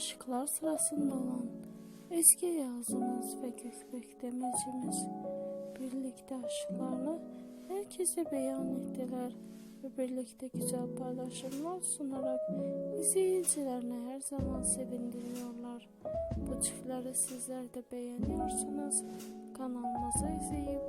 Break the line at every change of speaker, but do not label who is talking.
aşıklar sırasında olan eski yazımız ve Gökbek Demircimiz birlikte aşklarını herkese beyan ettiler ve birlikte güzel paylaşımlar sunarak izleyicilerini her zaman sevindiriyorlar. Bu çiftleri sizler de beğeniyorsanız kanalımızı izleyip